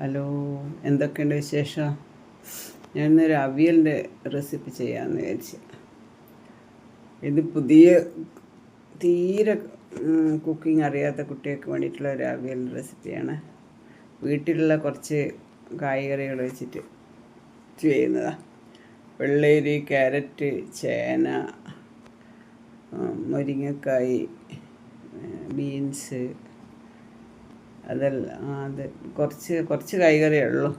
Hello എന്തൊക്കെയുണ്ട് വിശേഷം? ഞാൻ ഇന്നൊരു അവിയലിന്റെ റെസിപ്പി ചെയ്യാമെന്ന് വിചാരിച്ചു. ഇത് പുതിയ തീരെ കുക്കിംഗ് അറിയാത്ത കുട്ടികൾക്ക് വേണ്ടിയിട്ടുള്ള ഒരു അവിയൽ റെസിപ്പിയാണ്. വീട്ടിലുള്ള കുറച്ച് കായ്കറികൾ വെച്ചിട്ട് ചെയ്യുന്നതാണ് വെള്ളരി ക്യാരറ്റ് ചേന മുരിങ്ങക്കായി ബീൻസ് അതെല്ലാം അത് കുറച്ച് കുറച്ച് കായ്കറിയേ ഉള്ളൂ.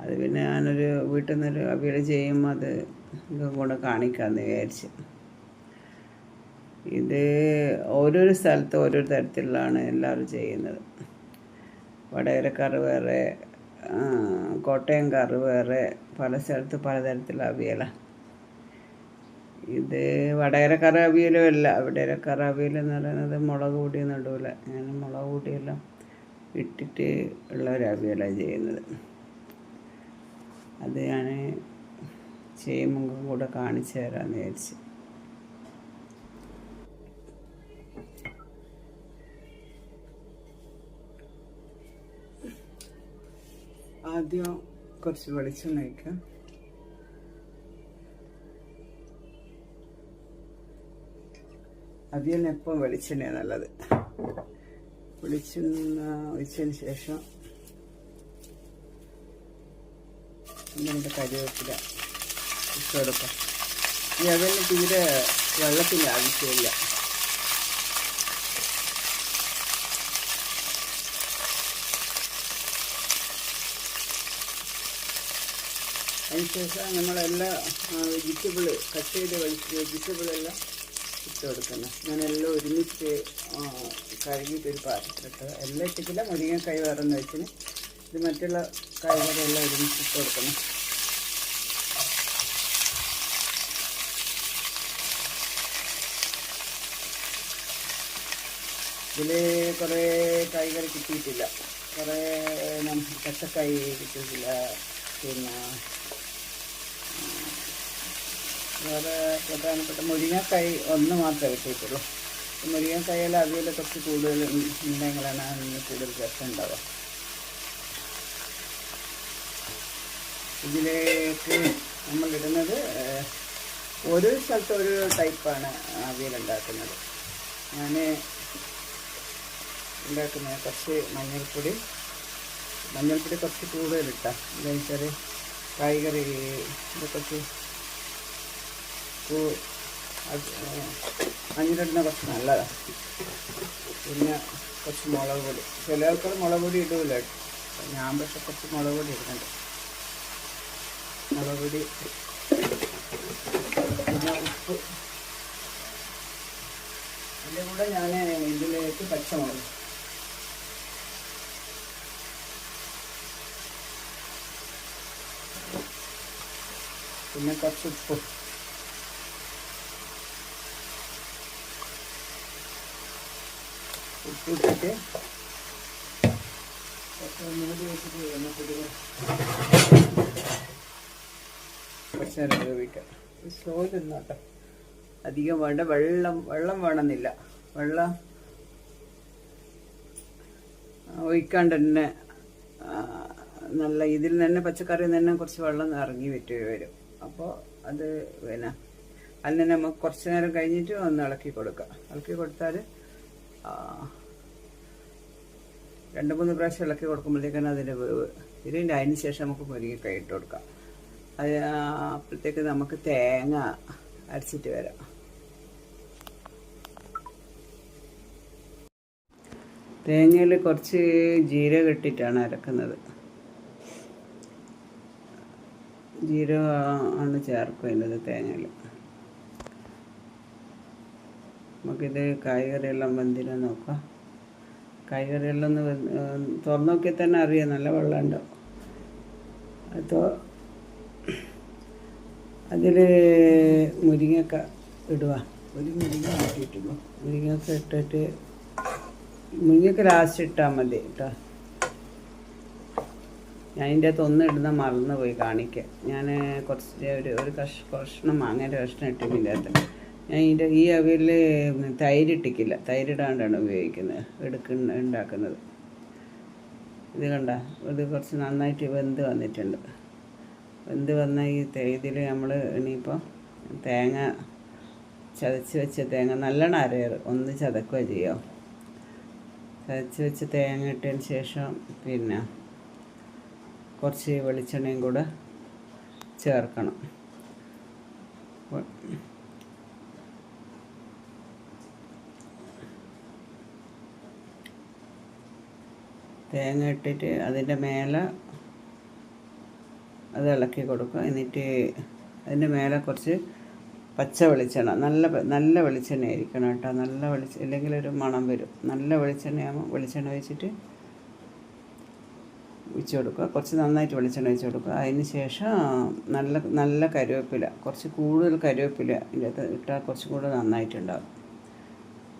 അത് പിന്നെ ഞാനൊരു വീട്ടിൽ നിന്നൊരു അവിയൽ ചെയ്യുമ്പോൾ അത് കൂടെ കാണിക്കാമെന്ന് വിചാരിച്ച്. ഇത് ഓരോരോ സ്ഥലത്ത് ഓരോ തരത്തിലാണ് എല്ലാവരും ചെയ്യുന്നത്. വടകരക്കാർ വേറെ കോട്ടയംകാർ വേറെ പല സ്ഥലത്ത് പലതരത്തിലുള്ള അവിയലാണ് ഇത് വടകര കറാവിയിലും അല്ല വടകര കറാവിയിൽ എന്ന് പറയുന്നത് മുളക് പൊടി ഇടൂല ഞാൻ മുളക് പൊടിയെല്ലാം ഇട്ടിട്ട് ഉള്ള ഒരു അവിയലാണ് ചെയ്യുന്നത്. അത് ഞാൻ ചെയ്യുമ്പോൾ കൂടെ കാണിച്ചു തരാമെന്ന് വിചാരിച്ച്. ആദ്യം കുറച്ച് വെളിച്ചെണ്ണ വയ്ക്കാം അവിയലിന് എപ്പം വെളിച്ചെണ്ണയാണ് നല്ലത്? വെളിച്ചെണ്ണ ഒഴിച്ചതിന് ശേഷം നമ്മുടെ കരിവേപ്പില ഇട്ടുകൊടുക്കാം ഈ അവിയലിന് തീരെ വെള്ളത്തിന്റെ ആവശ്യമില്ല. അതിനുശേഷം നമ്മളെല്ലാ വെജിറ്റബിൾ കട്ട് ചെയ്ത വെജിറ്റബിൾ എല്ലാം ഇട്ട് ഞാൻ ഞാനെല്ലാം ഒരുമിച്ച് കഴുകിയിട്ടൊരു പാത്രത്തിലിട്ട് എല്ലാം ഇട്ടിട്ടില്ല മുരിങ്ങക്കായ് വേറെന്ന് വെച്ചിന്. ഇത് മറ്റുള്ള കായ്കറിയെല്ലാം ഒരുമിച്ച് ഇട്ട് കൊടുക്കണം ഇതിൽ കുറേ കായ്കൾ കിട്ടിയിട്ടില്ല. കുറേ നമുക്ക് പച്ചക്കായ് കിട്ടിയിട്ടില്ല. പിന്നെ വേറെ പ്രധാനപ്പെട്ട മുരിങ്ങക്കായ ഒന്ന് മാത്രമേ കിട്ടിയിട്ടുള്ളൂ മുരിങ്ങക്കായയിൽ അവിയൽ കുറച്ച് കൂടുതൽ ഉണ്ടെങ്കിലാണ് അതിന് കൂടുതൽ രസം ഉണ്ടാവുക. ഇതിലേക്ക് നമ്മളിടുന്നത് ഒരു സ്ഥലത്ത് ഒരു ടൈപ്പാണ് അവിയൽ ഉണ്ടാക്കുന്നത്. ഞാൻ ഉണ്ടാക്കുന്നത് കുറച്ച് മഞ്ഞൾപ്പൊടി. മഞ്ഞൾപ്പൊടി കുറച്ച് കൂടുതലിട്ടാൽ എന്താ വെച്ചാൽ കായ്കറി ഇത് കുറച്ച് ഉപ്പ് അത് മഞ്ഞളിടുന്ന കുറച്ച് നല്ലതാണ് പിന്നെ കുറച്ച് മുളക് പൊടി. ചില ആൾക്കാർ മുളക് പൊടി ഇടില്ല ഞാൻ പക്ഷെ കുറച്ച് മുളക് പൊടി ഇടുന്നുണ്ട്. മുളക് പൊടി പിന്നെ ഉപ്പ്. അതിന്റെ കൂടെ ഞാൻ ഇതിലേക്ക് പച്ചമുളക് പിന്നെ കുറച്ച് ഉപ്പ്. ഉപ്പ് ഇട്ടിട്ട് കുറച്ച് മൂടി വെച്ചിട്ട് കുറച്ച് നേരം അധികം വേണ്ട വെള്ളം വെള്ളം വേണമെന്നില്ല. വെള്ളം ഒഴിക്കാണ്ട് തന്നെ നല്ല ഇതിൽ തന്നെ പച്ചക്കറിയിൽ നിന്ന് തന്നെ കുറച്ച് വെള്ളം ഇറങ്ങി വിറ്റ് വരും. അപ്പോൾ അത് പിന്നെ അതിൽ തന്നെ നമുക്ക് കുറച്ച് നേരം കഴിഞ്ഞിട്ട് ഒന്ന് ഇളക്കി കൊടുക്കാം. ഇളക്കി കൊടുത്താൽ രണ്ട് മൂന്ന് പ്രാവശ്യം ഇളക്കി കൊടുക്കുമ്പോഴത്തേക്കാണ് അതിന്റെ ഇതിന്റെ അതിന് ശേഷം നമുക്ക് മുരിങ്ങക്കായി ഇട്ട് കൊടുക്കാം. അത് അപ്പോഴത്തേക്ക് നമുക്ക് തേങ്ങ അരച്ചിട്ട് വരാം. തേങ്ങയിൽ കുറച്ച് ജീരകം ഇട്ടിട്ടാണ് അരക്കുന്നത്. ജീരകമാണ് ചേർക്കുന്നത് തേങ്ങയിൽ. നമുക്കിത് കായ്കറിയെല്ലാം വെന്തിനെ നോക്കാം. കായ്കറിയെല്ലാം ഒന്ന് തുറന്ന് നോക്കിയാൽ തന്നെ അറിയാം നല്ല വെള്ളം അതോ അത് അതിൽ മുരിങ്ങക്ക ഇടുക ഒരു മുരിങ്ങ ഇട്ടിട്ടുള്ളൂ മുരിങ്ങക്ക ഇട്ടിട്ട് മുരിങ്ങക്ക ലാസ്റ്റ് ഇട്ടാൽ മതി കേട്ടോ. ഞാൻ ഇതിന്റെ അകത്ത് ഒന്ന് ഇടുന്ന മറന്നു പോയി കാണിക്കാൻ. ഞാൻ കുറച്ച് ഒരു ഒരു കഷ കഷ്ണം മാങ്ങേന്റെ കഷ്ണം ഇട്ടിട്ടുണ്ട് ഇതിന്റെ അകത്ത്. ഞാൻ ഇതിന്റെ ഈ അവിയൽ തൈരിട്ടിക്കില്ല. തൈരിടാണ്ടാണ് ഉപയോഗിക്കുന്നത്. എടുക്കുന്ന ഉണ്ടാക്കുന്നത്. ഇത് കണ്ട ഇത് കുറച്ച് നന്നായിട്ട് വെന്ത് വന്നിട്ടുണ്ട്. വെന്ത് വന്ന ഈ ഇതിൽ നമ്മൾ ഇനിയിപ്പോൾ തേങ്ങ ചതച്ച് വെച്ച തേങ്ങ നല്ലോണം അരയറ് ഒന്ന് ചതക്കുക ചെയ്യാം. ചതച്ച് വെച്ച് തേങ്ങ ഇട്ടതിന് ശേഷം പിന്നെ കുറച്ച് വെളിച്ചെണ്ണയും കൂടെ ചേർക്കണം. തേങ്ങ ഇട്ടിട്ട് അതിന്റെ മേലെ അത് ഇളക്കി കൊടുക്കുക. എന്നിട്ട് അതിന്റെ മേലെ കുറച്ച് പച്ച വെളിച്ചെണ്ണ നല്ല നല്ല വെളിച്ചെണ്ണ ആയിരിക്കണം കേട്ടോ. നല്ല വെളിച്ച ഇല്ലെങ്കിൽ ഒരു മണം വരും. നല്ല വെളിച്ചെണ്ണയാകുമ്പോൾ വെളിച്ചെണ്ണ വെച്ചിട്ട് ഒഴിച്ച് കൊടുക്കുക. കുറച്ച് നന്നായിട്ട് വെളിച്ചെണ്ണ ഒഴിച്ച് കൊടുക്കുക. അതിന് ശേഷം നല്ല നല്ല കരുവേപ്പില കുറച്ച് കൂടുതൽ കരുവേപ്പില ഇതിന്റെ അകത്ത് ഇട്ടാൽ കുറച്ചും കൂടെ നന്നായിട്ടുണ്ടാവും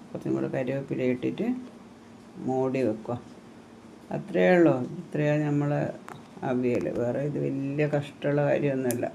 കുറച്ചും കൂടെ കരുവേപ്പില ഇട്ടിട്ട് മൂടി വെക്കുക. അത്രയേ ഉള്ളൂ ഇത്രയാണ് നമ്മൾ അവിയൽ വേറെ ഇത് വലിയ കഷ്ടമുള്ള കാര്യമൊന്നുമല്ല.